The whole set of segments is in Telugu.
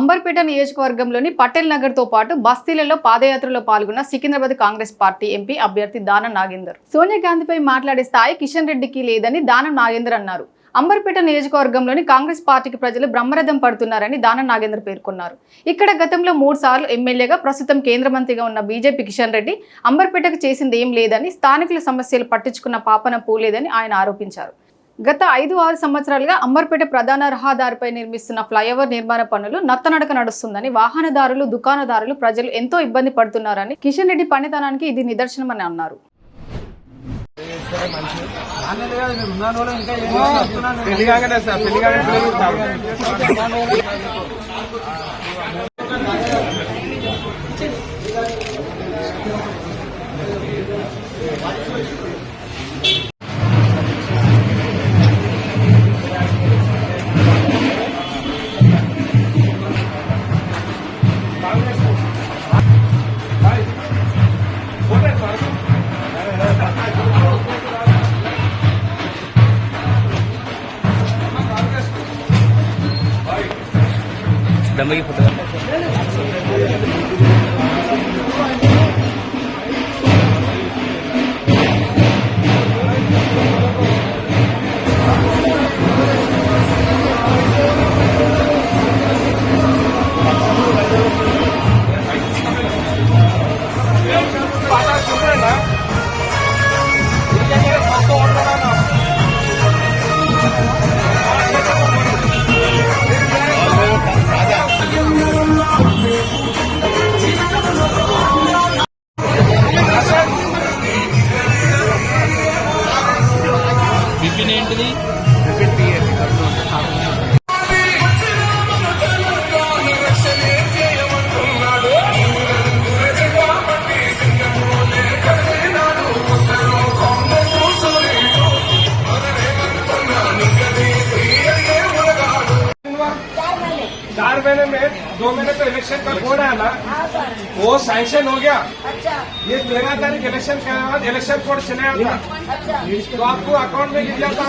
అంబర్పేట నియోజకవర్గంలోని పటేల్ నగర్తో పాటు బస్తీలలో పాదయాత్రలో పాల్గొన్న సికింద్రాబాద్ కాంగ్రెస్ పార్టీ ఎంపీ అభ్యర్థి దానం నాగేందర్. సోనియా గాంధీపై మాట్లాడే స్థాయి కిషన్ రెడ్డికి లేదని దానం నాగేందర్ అన్నారు. అంబర్పేట నియోజకవర్గంలోని కాంగ్రెస్ పార్టీకి ప్రజలు బ్రహ్మరథం పడుతున్నారని దానం నాగేందర్ పేర్కొన్నారు. ఇక్కడ గతంలో మూడు సార్లు ఎమ్మెల్యేగా ప్రస్తుతం కేంద్ర మంత్రిగా ఉన్న బీజేపీ కిషన్ రెడ్డి అంబర్పేటకు చేసింది ఏం లేదని స్థానికుల సమస్యలు పట్టించుకున్న పాపన పోలేదని ఆయన ఆరోపించారు. గత ఐదు ఆరు సంవత్సరాలుగా అంబర్పేట ప్రధాన రహదారిపై నిర్మిస్తున్న ఫ్లైఓవర్ నిర్మాణ పనులు నత్తనడక నడుస్తుందని వాహనదారులు దుకాణదారులు ప్రజలు ఎంతో ఇబ్బంది పడుతున్నారని కిషన్ రెడ్డి పనితనానికి ఇది నిదర్శనమని అన్నారు. పెళ్ళి ದಮಗೆ ಫೋಟೋ పిన్ ఏంటిది? चार महीने में दो महीने तो इलेक्शन का बोर्ड आया ना वो सैंक्शन हो गया ये तेरह तारीख इलेक्शन के बाद इलेक्शन कोड चले था तो आपको अकाउंट में गिर जाता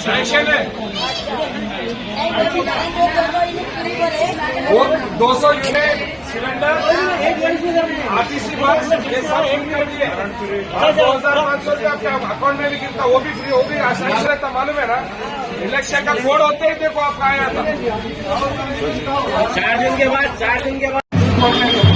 सैंक्शन है वो दो सौ यूनिट सिलेंडर आरटीसी बस, ये सब फ्री कर दिए। दो हज़ार पाँच सौ रुपया आपके अकाउंट में भी गिरता वो भी फ्री वो भी सैंक्शन रहता मालूम है ना? इलेक्शन का कोड होते ही देखो आपका आया था। चार दिन के बाद, चार दिन के बाद।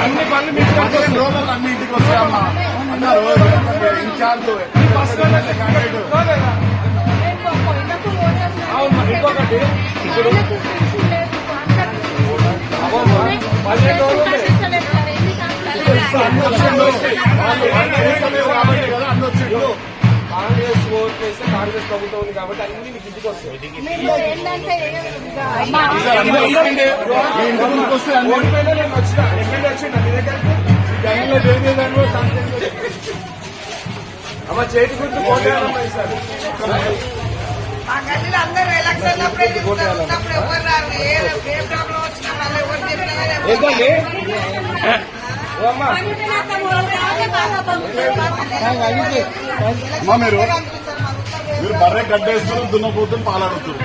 అన్ని పనులు మీకు రోజులు. అన్ని ఇంటికి వస్తాయమ్మా అన్నారు ఇన్ఛార్జ్ అవును ఇంకొకటి ఇప్పుడు పల్లెటూరు కాంగ్రెస్ ఓట్ వేస్తే కాంగ్రెస్ ప్రభుత్వం ఉంది కాబట్టి అన్ని మీకు ఇంటికి వస్తాయి సార్ అన్ని ఓడిపోయినా నేను వచ్చిన ఎమ్మెల్యే వచ్చిండ మీ అమ్మ చేతి గుర్తు పోటీ గల్లీలో అందరూ ఎలక్షన్ అప్పుడే ఉన్నప్పుడు ఎవరు రారు. ఏ ప్రాబ్లం వచ్చినా వాళ్ళు ఎవరు చెప్పినా అమ్మా మీరు మీరు బర్రె గడ్డేస్తారు దున్నపోతుని పాలాడుతారు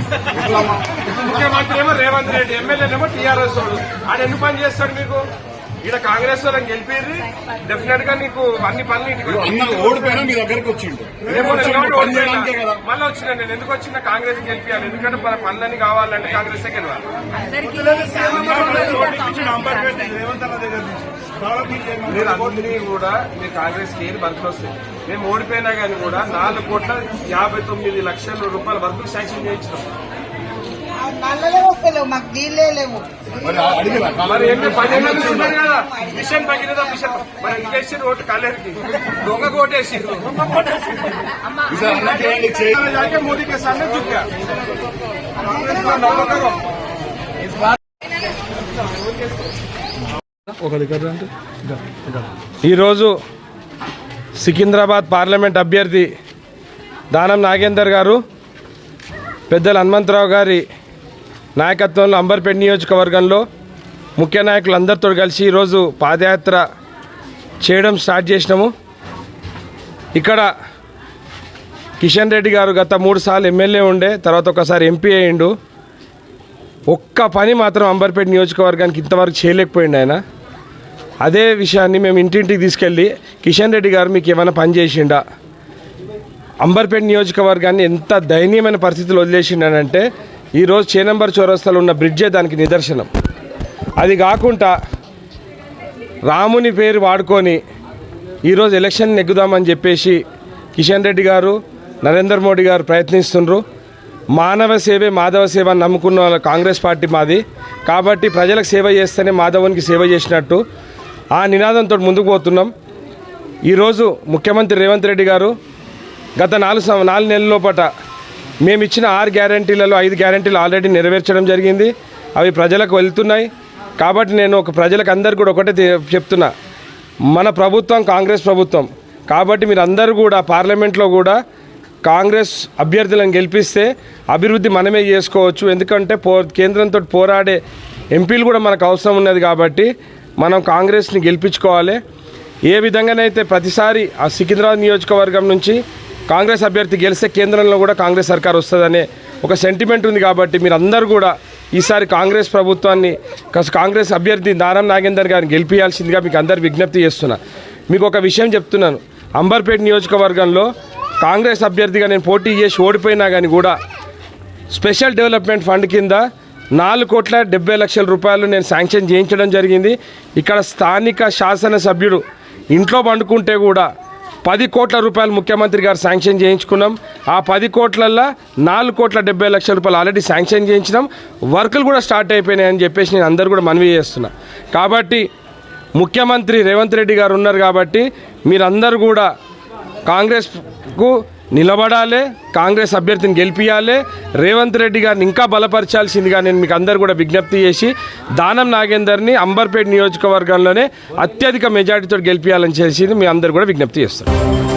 ముఖ్యమంత్రి ఏమో రేవంత్ రెడ్డి ఎమ్మెల్యేనేమో టీఆర్ఎస్ వాడు. ఆడ ఎన్ని పని చేస్తాడు మీకు? ఇక్కడ కాంగ్రెస్ వాళ్ళని గెలిపి డెఫినెట్గా నీకు అన్ని పనులు ఓడిపోయినా మీ దగ్గరకు వచ్చిండు. కదా. మళ్ళీ వచ్చిన నేను ఎందుకు వచ్చిన? కాంగ్రెస్ గెలిపించాలి ఎందుకంటే మన పనులన్నీ కావాలంటే కాంగ్రెస్ గెలవాలి. మీరు అందరినీ కూడా మీ కాంగ్రెస్కి వర్కులు వస్తాయి మేము ఓడిపోయినా కానీ కూడా నాలుగు కోట్ల యాభై తొమ్మిది లక్షల రూపాయల వర్కులు శాంక్షన్ చేయించినాం మరి ఏంటి పదిహేను కదా మిషన్ భగీరథ మిషన్ మరి ఇంకేసి ఓటు కాలేరికి దొంగ అన్న చేయండి ఈరోజు సికింద్రాబాద్ పార్లమెంట్ అభ్యర్థి దానం నాగేందర్ గారు పెద్దల హనుమంతరావు గారి నాయకత్వంలో అంబర్పేట నియోజకవర్గంలో ముఖ్య నాయకులందరితో కలిసి ఈరోజు పాదయాత్ర చేయడం స్టార్ట్ చేసినాము. ఇక్కడ కిషన్ రెడ్డి గారు గత మూడు సార్లు ఎమ్మెల్యే ఉండే తర్వాత ఒకసారి ఎంపీ అయ్యిండు. ఒక్క పని మాత్రం అంబర్పేట నియోజకవర్గానికి ఇంతవరకు చేయలేకపోయిండు ఆయన. అదే విషయాన్ని మేము ఇంటింటికి తీసుకెళ్ళి కిషన్ రెడ్డి గారు మీకు ఏమైనా పని చేసిండా? అంబర్పేట నియోజకవర్గాన్ని ఎంత దయనీయమైన పరిస్థితులు వదిలేసిండనంటే ఈరోజు చేనంబర్ చౌరస్తాలో ఉన్న బ్రిడ్జే దానికి నిదర్శనం. అది కాకుండా రాముని పేరు వాడుకొని ఈరోజు ఎలక్షన్ నెగ్గుదామని చెప్పేసి కిషన్ రెడ్డి గారు నరేంద్ర మోడీ గారు ప్రయత్నిస్తుండ్రు. మానవ సేవే మాధవ సేవ అని నమ్ముకున్న వాళ్ళ కాంగ్రెస్ పార్టీ మాది. కాబట్టి ప్రజలకు సేవ చేస్తేనే మాధవునికి సేవ చేసినట్టు. ఆ నినాదంతో ముందుకు పోతున్నాం. ఈరోజు ముఖ్యమంత్రి రేవంత్ రెడ్డి గారు గత నాలుగు సం- నాలుగు నెలల లోపట మేము ఇచ్చిన ఆరు గ్యారంటీలలో ఐదు గ్యారంటీలు ఆల్రెడీ నెరవేర్చడం జరిగింది. అవి ప్రజలకు వెళ్తున్నాయి. కాబట్టి నేను ఒక ప్రజలకు అందరు కూడా ఒకటే చెప్తున్నా. మన ప్రభుత్వం కాంగ్రెస్ ప్రభుత్వం. కాబట్టి మీరు అందరూ కూడా పార్లమెంట్లో కూడా కాంగ్రెస్ అభ్యర్థులను గెలిపిస్తే అభివృద్ధి మనమే చేసుకోవచ్చు. ఎందుకంటే పో కేంద్రంతో పోరాడే ఎంపీలు కూడా మనకు అవసరం ఉన్నది కాబట్టి మనం కాంగ్రెస్ని గెలిపించుకోవాలి. ఏ విధంగానైతే ప్రతిసారి ఆ సికింద్రాబాద్ నియోజకవర్గం నుంచి కాంగ్రెస్ అభ్యర్థి గెలిస్తే కేంద్రంలో కూడా కాంగ్రెస్ సర్కార్ వస్తుందనే ఒక సెంటిమెంట్ ఉంది కాబట్టి మీరందరూ కూడా ఈసారి కాంగ్రెస్ ప్రభుత్వాన్ని కాంగ్రెస్ అభ్యర్థి నారాయణ నాగేందర్ గారిని గెలిపించాల్సిందిగా మీకు అందరు విజ్ఞప్తి చేస్తున్నా. మీకు ఒక విషయం చెప్తున్నాను. అంబర్పేట నియోజకవర్గంలో కాంగ్రెస్ అభ్యర్థిగా నేను పోటీ చేసి ఓడిపోయినా కానీ కూడా స్పెషల్ డెవలప్మెంట్ ఫండ్ కింద నాలుగు కోట్ల డెబ్బై లక్షల రూపాయలు నేను శాంక్షన్ చేయించడం జరిగింది. ఇక్కడ స్థానిక శాసనసభ్యుడు ఇంట్లో పండుకుంటే కూడా పది కోట్ల రూపాయలు ముఖ్యమంత్రి గారు శాంక్షన్ చేయించుకున్నాం. ఆ పది కోట్లల్లో నాలుగు కోట్ల డెబ్బై లక్షల రూపాయలు ఆల్రెడీ శాంక్షన్ చేయించినాం. వర్కులు కూడా స్టార్ట్ అయిపోయినాయని చెప్పేసి నేను అందరు కూడా మనవి చేస్తున్నా. కాబట్టి ముఖ్యమంత్రి రేవంత్ రెడ్డి గారు ఉన్నారు కాబట్టి మీరందరూ కూడా కాంగ్రెస్కు నిలబడాలి కాంగ్రెస్ అభ్యర్థిని గెలిపించాలి రేవంత్ రెడ్డి గారిని ఇంకా బలపరచాల్సిందిగా నేను మీకు అందరు కూడా విజ్ఞప్తి చేసి దానం నాగేందర్ని అంబర్పేట్ నియోజకవర్గంలోనే అత్యధిక మెజార్టీతో గెలిపించాలని చేసి మీ అందరు కూడా విజ్ఞప్తి చేస్తున్నాను